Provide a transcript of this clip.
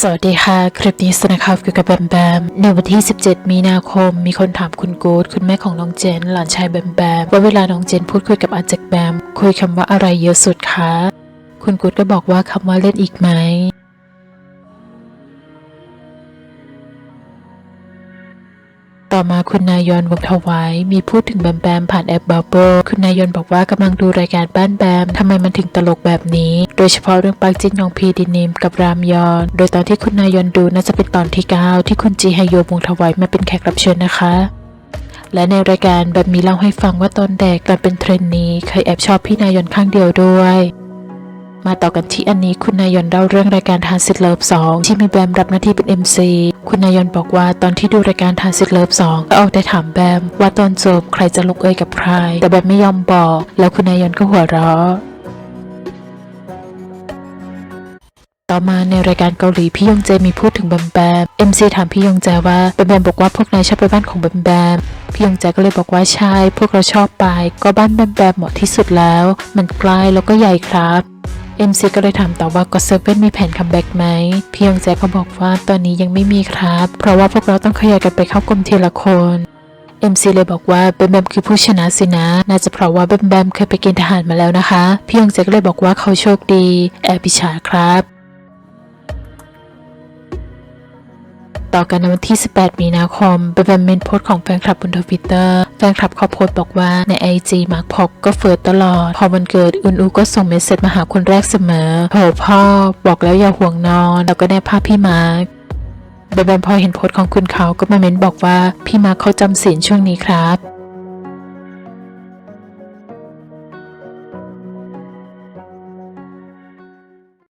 สวัสดีค่ะ คลิปนี้สนะครับเกี่ยวกับแบมแบม ในวันที่ 17 มีนาคม มีคนถามคุณกู๊ดคุณแม่ของน้องเจน หลานชายแบมแบม ว่าเวลาน้องเจนพูดคุยกับอาจักแบม คุยคำว่าอะไรเยอะสุดคะ คุณกู๊ดก็บอกว่าคำว่าเล่นอีกไหม ต่อมาคุณนายอนวงศ์ถวายมีพูดถึงแบมแบมผ่านแอปบับเบิลคุณนายอนบอกว่ากำลังดูรายการบ้านแบมทำไมมันถึงตลกแบบนี้ โดยเฉพาะเรื่องปักจินยองพีดินิมกับรามยอน โดยตอนที่คุณนายอนดูน่าจะเป็นตอนที่ 9 ที่คุณจีไฮยโยวงศ์ถวายมาเป็นแขกรับเชิญนะคะและในรายการแบบมีเล่าให้ฟังว่าตอนเด็กตอนเป็นเทรนนีเคยแอบชอบพี่นายอนข้างเดียวด้วย มาต่อกันที่อันนี้คุณนายอนเล่าเรื่องรายการทานสิทเลิฟสองที่มีแบมรับหน้าที่เป็น MC คุณนายอนบอกว่าตอนที่ดูรายการทานสิทเลิฟสองก็เอาแต่ถามแบม ว่าตอนจบใครจะลงเอยกับใคร แต่แบมไม่ยอมบอก แล้วคุณนายอนก็หัวเราะต่อมาในรายการเกาหลีพี่ยงเจมีพูดถึงแบมแบม MC ถามพี่ยงแจว่าแบมแบมบอกว่าพวกนายชอบไปบ้านของแบมแบมพี่ยงแจก็เลยบอกว่าใช่พวกเราชอบไป ก็บ้านแบมแบมเหมาะที่สุดแล้ว มันใกล้แล้วก็ใหญ่ครับ เอ็มซีก็เลยถามต่อว่าก็เซเว่นมีแผนคัมแบ็กไหมพี่ยงแจก็บอกว่าตอนนี้ยังไม่มีครับ เพราะว่าพวกเราต้องขยายกันไปเข้ากรมทีละคน MC เลยบอกว่าแบมแบมคือผู้ชนะสินะ น่าจะเพราะว่าแบมแบมเคยไปเกณฑ์ทหารมาแล้วนะคะพี่ยงแจก็เลยบอกว่าเขาโชคดี แอบปิชาครับ ต่อกันในวันที่ 18 มีนาคมเป็นแบมเมนโพสของแฟนคลับบนทวิตเตอร์แฟนคลับเขาโพสบอกว่าในไอจีมาร์คพอกก็เฟิร์สตลอด พอวันเกิดอุนอูก็ส่งเมสเซจมาหาคนแรกเสมอโหพ่อ บอกแล้วอย่าห่วงนอน แล้วก็แนบภาพพี่มาร์คแบมแบมพอเห็นโพสของคุณเขาก็มาเม้นบอกว่าพี่มาร์คเขาจำศีลช่วงนี้ครับ